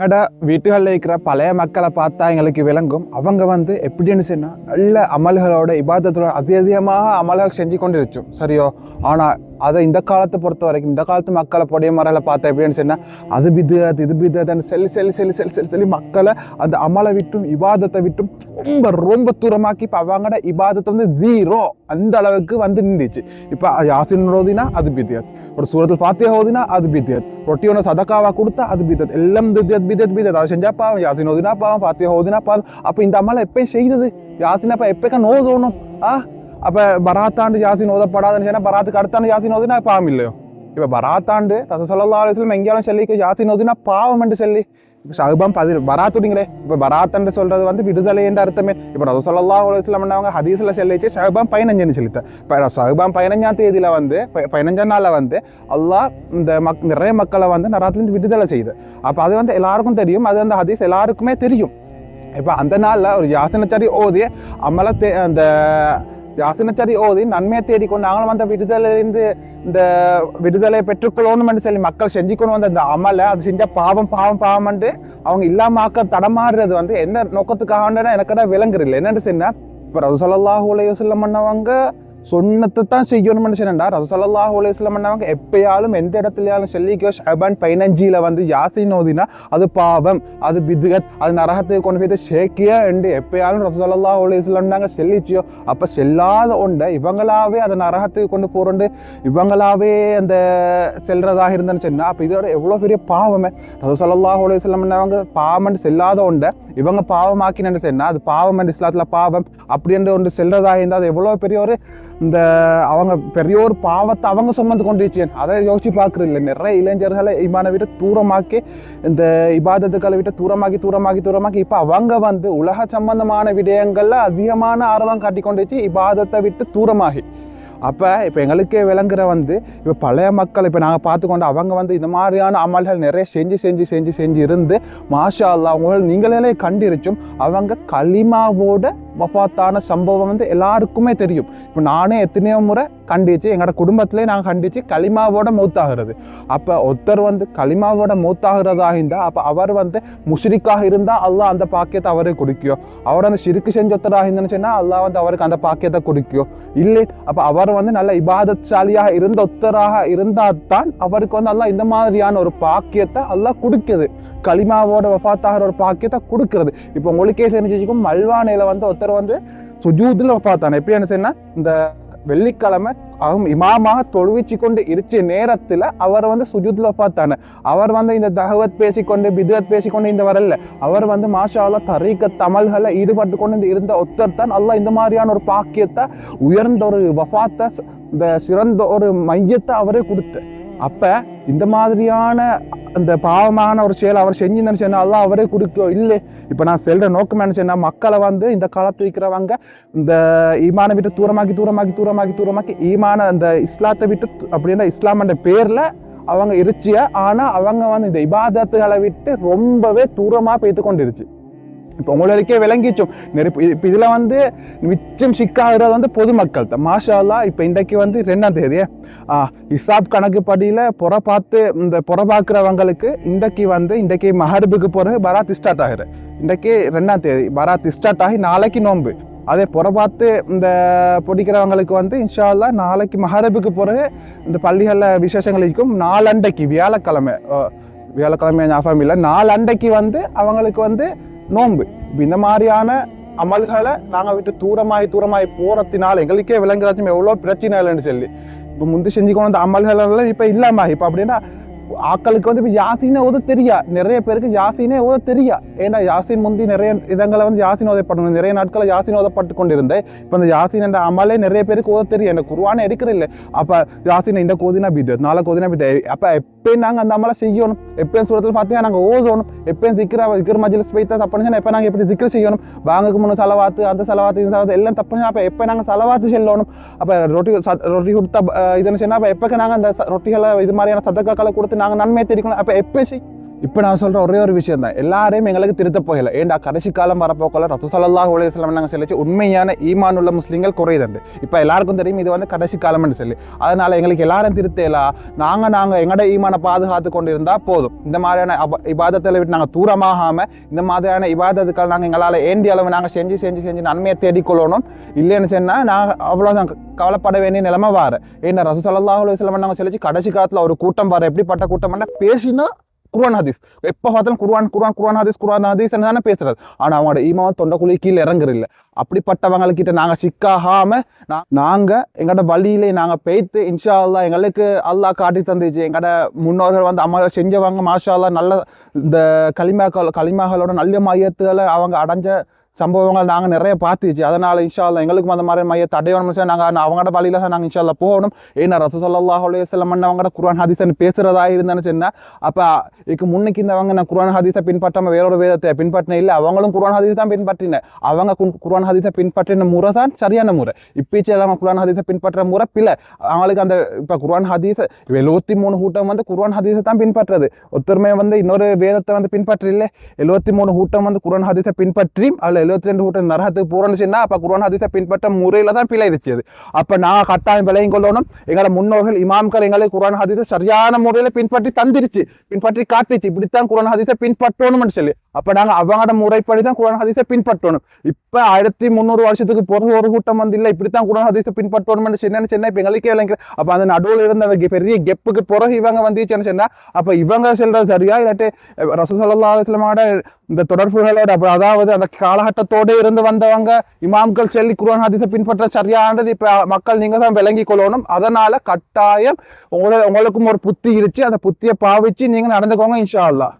எங்கட வீட்டுகளில் இருக்கிற பழைய மக்களை பார்த்தா எங்களுக்கு விளங்கும். அவங்க வந்து எப்படின்னு சொன்னால் நல்ல அமல்களோட இபாதத்தோட அதி அதிகமாக அமல்கள் செஞ்சு கொண்டு இருக்கும் சரியோ? ஆனால் அதை இந்த காலத்தை பொறுத்த வரைக்கும் இந்த காலத்து மக்களை பொடிய மறையில் பார்த்தா எப்படின்னு சொன்னா அது பிது அது இது பிது செல் செல்லி செல்லி செல்லி செல்லி செல்லி செல்லி மக்களை அந்த அமலை விட்டும் இபாதத்தை விட்டும் ரொம்ப ரொம்ப தூரமாக்கி இப்போ அவங்களோட இபாதத்தை வந்து ஜீரோ அந்த அளவுக்கு வந்து நின்றுச்சு. இப்போ யாசின் ஓதினா அது பித்தியாத் ஒரு சூரத்தில் ஃபாத்தியா ஓதினா அது பித்தியாத் ரொட்டி ஒன்று சதக்காவா கொடுத்தா அது பிதத் எல்லாம் பிதத் பிதத் பிதத் அதை செஞ்சா பாவம். யாசின் ஓதினா பாவம் ஃபாத்தியா ஓதினா பாவம். அப்போ இந்த அமலை எப்பயும் செய்தது? யாசினாப்பா அப்போ நோ தோணும் ஆ? அப்போ பராத்தாண்டு யாசின் ஓதப்படாதுன்னு சொன்னால் பராத்துக்கு அடுத்தாண்டு யாசின் ஓதுனா பாவம் இல்லையோ இப்போ பராத்தாண்டு ரச சொல்லா அலிஸ்லம் எங்கேயாலும் சொல்லிக்க யாசின் ஓதினா பாவம் என்று சொல்லி. இப்போ சகுபம் பதி பராத்துடிங்களே இப்போ பராத்தன்று சொல்கிறது வந்து விடுதலை என்ற அர்த்தமே. இப்போ ரச சொல்லா அலிஸ்லம் அவங்க ஹதீஸில் சொல்லிச்சு சகுபம் பதினஞ்சுன்னு சொல்லித்தேன் இப்போ சகுபம் பதினஞ்சாம் தேதியில் வந்து பதினஞ்சாம் நாளில் வந்து அல்லாஹ் இந்த மக் நிறைய மக்களை வந்து நராத்துலேருந்து விடுதலை செய்யுது அப்போ அது வந்து எல்லாருக்கும் தெரியும். அது அந்த ஹதீஸ் எல்லாருக்குமே தெரியும். இப்போ அந்த நாளில் ஒரு யாசனச்சாரி ஓதி அம்மளை தே அந்த யாசினச்சரி ஓதி நன்மையை தேடிக்கொண்டு நாங்களும் அந்த விடுதலையிலிருந்து இந்த விடுதலை பெற்றுக்கொள்ளணும்னு சொல்லி மக்கள் செஞ்சுக்கணும் வந்த இந்த அமலை அது செஞ்ச பாவம் பாவம் பாவம்ன்ட்டு அவங்க இல்லாமாக்க தடமாறுறது வந்து எந்த நோக்கத்துக்காக எனக்கு விளங்குறது இல்லை என்னென்னு சொன்னா இப்போ ரசூலுல்லாஹு சொல்ல வஸல்லம் பண்ணவங்க சொன்னத்தை தான் செய்யணும்னு சொன்னா ரசூலுல்லாஹு அலைஹி பண்ணவங்க எப்பயாலும் எந்த இடத்துலயாலும் சொல்லிக்கோ ஷபான் பதினஞ்சில வந்து யாசின் ஓதினா அது பாவம் அது பிதுகத் அது நரகத்துக்கு கொண்டு போய் ஷேக்கியா என்று எப்பயாலும் ரசல்லா அலைஹி வஸல்லம் செல்லிச்சியோ அப்ப செல்லாத உண்டு இவங்களாவே அதை நரகத்துக்கு கொண்டு போகிறோண்டு இவங்களாவே அந்த செல்றதாக இருந்தேன்னு சொன்னா அப்ப இதோட எவ்வளவு பெரிய பாவமே. ரசூலுல்லாஹு அலைஹி வஸல்லம் அவங்க பாவம் செல்லாத உண்டு இவங்க பாவமாக்கினு சொன்னா அது பாவம் என்று இஸ்லாத்தில் பாவம். அப்படின்ற ஒன்று செல்றதாக இருந்தால் அது எவ்வளோ பெரிய ஒரு இந்த அவங்க பெரிய ஒரு பாவத்தை அவங்க சுமந்து கொண்டு வச்சேன் அதை யோசிச்சு பார்க்குறது இல்லை நிறைய இளைஞர்களை இமான விட்டு தூரமாக்கி இந்த இபாதத்துக்களை விட்டு தூரமாக்கி தூரமாக்கி தூரமாக்கி இப்போ அவங்க வந்து உலக சம்பந்தமான விடயங்களில் அதிகமான ஆர்வம் காட்டி கொண்டு வச்சு இபாதத்தை விட்டு தூரமாகி. அப்போ இப்போ எங்களுக்கே விளங்குற வந்து இப்போ பழைய மக்கள் இப்போ நாங்கள் பார்த்துக்கொண்டு அவங்க வந்து இந்த மாதிரியான அமல்கள் நிறைய செஞ்சு செஞ்சு செஞ்சு செஞ்சு இருந்து மாஷா அல்லா அவங்க நீங்களே கண்டிருச்சும் அவங்க களிமாவோட வஃபாத்தான சம்பவம் வந்து எல்லாருக்குமே தெரியும். இப்போ நானே எத்தனையோ முறை கண்டிச்சு எங்களோட குடும்பத்திலே நாங்கள் கண்டிச்சு களிமாவோட மூத்தாகிறது. அப்போ ஒருத்தர் வந்து களிமாவோட மூத்தாகிறதாக இருந்தால் அப்போ அவர் வந்து முஷ்ரிக்காக இருந்தால் அல்லாஹ் அந்த பாக்கியத்தை அவரே குடிக்கோ அவர் அந்த சிறுக்கு செஞ்சொத்தராக ஒருத்தராக இருந்துன்னு சொன்னால் அல்லாஹ் வந்து அவருக்கு அந்த பாக்கியத்தை குடிக்கோ இல்லை அப்போ அவர் வந்து நல்ல இபாதசாலியாக இருந்த ஒருத்தராக இருந்தால் தான் அவருக்கு வந்து அல்லாஹ் இந்த மாதிரியான ஒரு பாக்கியத்தை அல்லாஹ் கொடுக்குது. களிமாவோட வஃபாத்தாகிற ஒரு பாக்கியத்தை கொடுக்குறது. இப்போ உங்களுக்கே தெரிஞ்சிச்சுக்கும் மல்வானையில் வந்து ஒருத்தர் வந்து சுஜூதில் வஃபாத்தான எப்படி என்ன சொன்னால் இந்த வெள்ளிக்கிழமை அவன் இமாமாக தொழுவிச்சு கொண்டு இருச்ச நேரத்தில் அவர் வந்து சுஜூதில் பார்த்தாங்க அவர் வந்து இந்த தகவத் பேசிக்கொண்டு பிதுவத் பேசிக்கொண்டு இந்த வரல அவர் வந்து மாஷாவில் தரீக்க தமிழ்களை ஈடுபட்டு கொண்டு இருந்த ஒத்தர் தான் அல்லாஹ் இந்த மாதிரியான ஒரு பாக்கியத்தை உயர்ந்த ஒரு வஃபாத்தை இந்த சிறந்த ஒரு மையத்தை அவரே கொடுத்து. அப்போ இந்த மாதிரியான அந்த பாவமான ஒரு செயல் அவர் செஞ்சுன்னு சொன்னால் அதெல்லாம் அவரே கொடுக்கும் இல்லை. இப்போ நான் செல்கிற நோக்கம் என்ன சொன்னால் மக்களை வந்து இந்த காலத்துல இருக்கிறவங்க இந்த ஈமானை விட்டு தூரமாக்கி தூரமாக்கி தூரமாக்கி தூரமாக்கி ஈமான அந்த இஸ்லாத்தை விட்டு அப்படின்னா இஸ்லாம்ன்ற பேரில் அவங்க இருச்சிய? ஆனால் அவங்க வந்து இந்த இபாதத்துகளை விட்டு ரொம்பவே தூரமாக போய்த்து கொண்டிருச்சு இப்போ உங்களுக்கே விளங்கிச்சோம் நெருப்பு இப்போ இதில் வந்து மிச்சம் சிக்காகிறது வந்து பொதுமக்கள். தான் மாஷா அல்லாஹ் இப்போ இன்றைக்கு வந்து ரெண்டாம் தேதி. ஆ, இசாப் கணக்கு படியில் புற பார்த்து இந்த புற பார்க்குறவங்களுக்கு இன்றைக்கு வந்து இன்றைக்கு மஹரிபுக்கு பிறகு பராத் ஸ்டார்ட் ஆகுது. இன்றைக்கு ரெண்டாம் தேதி. பராத் ஸ்டார்ட் ஆகி நாளைக்கு நோன்பு. அதே புற பார்த்து இந்த பிடிக்கிறவங்களுக்கு வந்து இன்ஷா அல்லாஹ் நாளைக்கு மஹரபுக்கு பிறகு இந்த பள்ளிகளில் விசேஷங்கள் இருக்கும் நாலண்டைக்கு வியாழக்கிழமை. வியாழக்கிழமை ஞாபகம் இல்லை. நாலண்டைக்கு வந்து அவங்களுக்கு வந்து நோன்பு. இப்போ இந்த மாதிரியான அமல்களை நாங்கள் விட்டு தூரமாய் தூரமாகி போகிறதுனால எங்களுக்கே விளங்குறாச்சும் எவ்வளோ பிரச்சனை இல்லைன்னு சொல்லி. இப்போ முந்தி செஞ்சு கொண்டு வந்த அமல்கள் இப்போ இல்லாமல் இப்போ அப்படின்னா ஆக்களுக்கு வந்து இப்போ யாசினை ஓத தெரியா? நிறைய பேருக்கு யாசினே ஓத தெரியா? ஏன்னா யாசின் முந்தி நிறைய இடங்களை வந்து யாசின் ஓதப்படணும். நிறைய நாட்களை யாசின் ஓதப்பட்டு கொண்டிருந்தேன். இப்போ அந்த யாசின் என்ற அமலே நிறைய பேருக்கு ஓத தெரியும் எனக்கு குருவானே எடுக்கிற இல்லை. அப்போ யாசினை இந்த கோதினா பிது நாளை கோதினா பிது. அப்போ எப்பயும் நாங்கள் அந்த அமலை செய்யணும்? எப்பயும் சூரத்தில் பார்த்தீங்கன்னா நாங்கள் ஓதணும். எப்பயும் சிக்கிற சிக்கிற மஜிலிஸ் போய்த்தா தப்புன்னு எப்போ நாங்கள் எப்படி சிக்கிர செய்யணும்? வாங்கக்கு முன்ன செலவாத்து அந்த செலவாத்து இந்த செலவாத்து எல்லாம் தப்புன்னு அப்போ எப்போ நாங்கள் செலவாத்து செல்லணும்? அப்போ ரொட்டி ரொட்டி கொடுத்தா இதுன்னு சொன்னால் அப்போ எப்போ நாங்கள் அந்த ரொட்டிகளை இது மாதிரியான சதக்காக்களை கொடுத்து நாங்கள் நன்மை தெரிவிக்கணும் அப்போ எப்போ செய் இப்போ நான் சொல்கிற ஒரே ஒரு விஷயம் தான் எல்லாரையும் எங்களுக்கு திருத்த போகல. ஏன்டா கடைசி காலம் வரப்போக்கில் ரத்து உலகம் நாங்கள் சொல்லிச்சு உண்மையான ஈமான் உள்ள முஸ்லீம்கள் குறையுதுண்டு இப்போ எல்லாருக்கும் தெரியும் இது வந்து கடைசி காலம்னு சொல்லி. அதனால் எங்களுக்கு எல்லாரும் திருத்தலா. நாங்கள் நாங்கள் எங்களோட ஈமானை பாதுகாத்து கொண்டு இருந்தால் போதும். இந்த மாதிரியான இபாதத்தில் விட்டு நாங்கள் தூரமாகாமல் இந்த மாதிரியான இபாதத்துக்கள் நாங்கள் எங்களால் ஏந்தி அளவு நாங்கள் செஞ்சு செஞ்சு செஞ்சு நன்மையை தேடிக்கொள்ளணும். இல்லைன்னு சொன்னால் நான் அவ்வளோதான் கவலைப்பட வேண்டிய நிலைமை வார ஏன்னா ரசூ சல்லாஹ் அலுவலம் நாங்கள் சொல்லிச்சு கடைசி காலத்தில் ஒரு கூட்டம் வர எப்படிப்பட்ட கூட்டம் பேசினா குர்ஆன் ஹதீஸ். எப்போ பார்த்தாலும் குர்ஆன் குர்ஆன் குர்ஆன் ஹதீஸ் குர்ஆன் ஹதீஸ் தானே பேசுறது. ஆனால் அவங்களோட ஈமாவும் தொண்டைக்குழி கீழே இறங்குறில்ல அப்படிப்பட்டவங்கக்கிட்ட நாங்கள் சிக்காகாமல் நான் நாங்கள் எங்களோட வழியிலே நாங்கள் பெய்த்து இன்ஷா அல்லா எங்களுக்கு அல்லாஹ் காட்டி தந்துச்சு. எங்களோட முன்னோர்கள் வந்து அம்மா செஞ்சவங்க மாஷா அல்லா நல்ல இந்த களிமாக்கள் களிமாக்களோட நல்ல மையத்துகளை அவங்க அடைஞ்ச சம்பவங்கள் நாங்கள் நிறைய பார்த்துச்சு. அதனால் இன்ஷால்லா எங்களுக்கும் அந்த மாதிரி மைய அடையணும் சார் நாங்கள் அவங்களோட வழியில தான் நாங்கள் இன்ஷால்லா போகணும். ஏன்னா ரசூ சல்லாஹ் அலையம் வஸல்லம் அவங்களோட குரான் ஹதீசன் பேசுறதா இருந்தேன்னு சொன்னால் அப்போ இதுக்கு முன்னுக்கு இருந்தவங்க நான் குரான் ஹதீஸை பின்பற்றாமல் வேறொரு வேதத்தை பின்பற்றின இல்லை. அவங்களும் குரான் ஹதீஸ் தான் பின்பற்றினேன் அவங்க கு- குரான் ஹதீஸை பின்பற்றின முறை தான் சரியான முறை. இப்பீச்சு அவங்க குரான் ஹதீஸை பின்பற்ற முறை பிள்ளை அவங்களுக்கு அந்த இப்போ குரான் ஹதீஸ் எழுபத்தி மூணு கூட்டம் வந்து குரான் ஹதீஸை தான் பின்பற்றுறது ஒருத்தருமே வந்து இன்னொரு வேதத்தை வந்து பின்பற்றி இல்லை எழுபத்தி மூணு கூட்டம் வந்து குரான் ஹதீஸை பின்பற்றி அதில் எழுபத்தி ரெண்டு கூட்டம் நரகத்துக்கு போறோம்னு அப்போ குரான் ஹதீஸை பின்பற்ற முறையில் தான் பிழை இருந்துச்சு அப்போ நான் கட்டாயம் விலையும் கொள்ளணும். எங்களை முன்னோர்கள் இமாம்கள் எங்களை குரான் ஹதீஸை சரியான முறையில் பின்பற்றி தந்திருச்சு பின்பற்றி காட்டுச்சு. இப்படித்தான் குரான் ஹதீஸை பின்பற்றணும்னு சொல்லி. அப்போ நாங்கள் அவங்களோட முறைப்படி தான் குரான் ஹதீஸை பின்பற்றணும். இப்போ ஆயிரத்தி முந்நூறு வருஷத்துக்கு பிறகு ஒரு கூட்டம் வந்து இல்லை இப்படித்தான் குரான் ஹதீஸை பின்பற்றணும்னு சொன்னேன்னு சென்னை இப்போ எங்களுக்கே விளங்க அப்போ அந்த நடுவில் இருந்த அந்த கெ- பெரிய கெப்புக்கு பிறகு இவங்க வந்துச்சுன்னு சொன்னால் அப்போ இவங்க செல்றது சரியா? இல்லாட்டி ரசூசல்லா அலுவலமோட இந்த தொடர்புகளோட அப்புறம் அதாவது அந்த காலகட்டத்தோடு இருந்து வந்தவங்க இமாம்கள் செல்லி குரான் ஹதீஸை பின்பற்ற சரியானது இப்போ மக்கள் நீங்கள் தான் விளங்கி கொள்ளணும். அதனால் கட்டாயம் உங்களை உங்களுக்கும் ஒரு புத்தி இருச்சு அந்த புத்தியை பாவிச்சு நீங்கள் நடந்துக்கோங்க இன்ஷா அல்லாஹ்.